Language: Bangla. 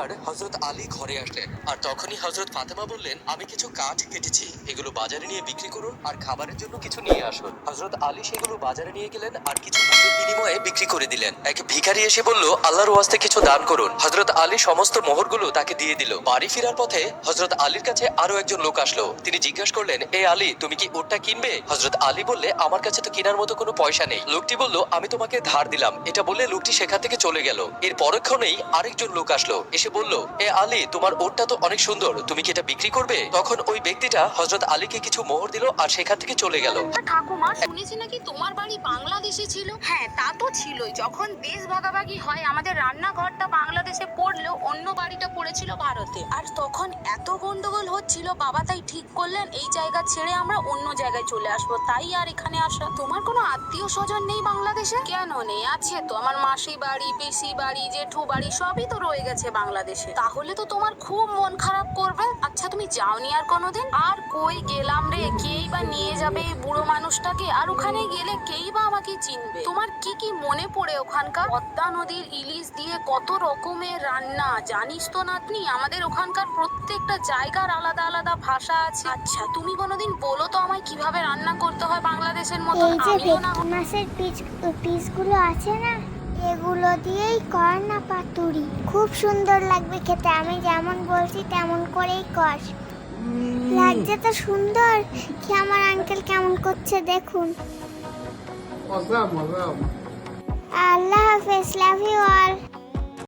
এবার হজরত আলী ঘরে আসলেন। আর তখনই হজরত ফাতেমা বললেন, আমি কিছু কাঠ কেটেছি, এগুলো বাজারে নিয়ে বিক্রি করুন আর খাবারের জন্য কিছু নিয়ে আসুন। হজরত আলী সেগুলো বাজারে নিয়ে গেলেন আর কিছু মোহরের বিনিময়ে বিক্রি করে দিলেন। এক ভিখারি এসে বলল, আল্লাহর ওয়াস্তে কিছু দান করুন। হজরত আলী সমস্ত মোহরগুলো তাকে দিয়ে দিল। বাড়ি ফেরার পথে হজরত আলীর কাছে আরও একজন লোক আসলো। তিনি জিজ্ঞাসা করলেন, এ আলী, তুমি কি ওটা কিনবে? হজরত আলী বললে, আমার কাছে তো কেনার মতো কোনো পয়সা নেই। লোকটি বলল, আমি তোমাকে ধার দিলাম। এটা বলে লোকটি সেখান থেকে চলে গেল। এর পরক্ষণেই আরেকজন লোক আসলো। এসে বলল এ আলী তোমার ওটটা তো অনেক সুন্দর তুমি কি এটা বিক্রি করবে? তখন ওই ব্যক্তিটা হজরত আলীকে কিছু মোহর দিল আর সেখান থেকে চলে গেল। ঠাকুমা শুনেছি নাকি তোমার বাড়ি বাংলাদেশে ছিল? হ্যাঁ তা তো ছিলই। যখন দেশ ভাগাভাগি হয় আমাদের রান্নাঘরটা বাংলাদেশে পড়লেও অন্য বাড়িটা পড়েছিল ভারতে। আর তখন এত গন্ডগোল হচ্ছিল বাবা তাই ঠিক করলেন এই জায়গা ছেড়ে আমরা অন্য জায়গায় চলে আসব তাই আর এখানে আসা। তোমার কোনো আত্মীয় স্বজন নেই বাংলাদেশে? কেন নেই? আছে তো আমার মাসি বাড়ি পিসি বাড়ি জেঠু বাড়ি সবই তো রয়ে গেছে বাংলাদেশে। তাহলে তো তোমার খুব মন খারাপ করবে। আচ্ছা তুমি যাওনি আর কোনোদিন? আর কই গেলাম রে? কেই বা নিয়ে যাবে এই বুড়ো মানুষটাকে? আর ওখানে গেলে কেই বা আমাকে চিনবে? তোমার কি কি মনে পড়ে ওখানকার? পদ্মা নদীর ইলিশ দিয়ে কত রকমের রান্না? জানিস তো নাতনি আমাদের ওখানকার প্রত্যেকটা জায়গার আলাদা আলাদা ভাষা আছে। আচ্ছা তুমি কোনোদিন বলো তো আমায় কীভাবে রান্না করতে হয় বাংলাদেশের মতো এই যে না ভেটকি মাছের পিস পিসগুলো আছে না? এগুলো দিয়েই কর না পাতুরি। খুব সুন্দর লাগবে খেতে আমি যেমন বলছি তেমন করেই কর। লাগছে তো সুন্দর? কি আমার আঙ্কেল কেমন করছে দেখুন. আল্লাহ হাফেজ লাভ ইউ অল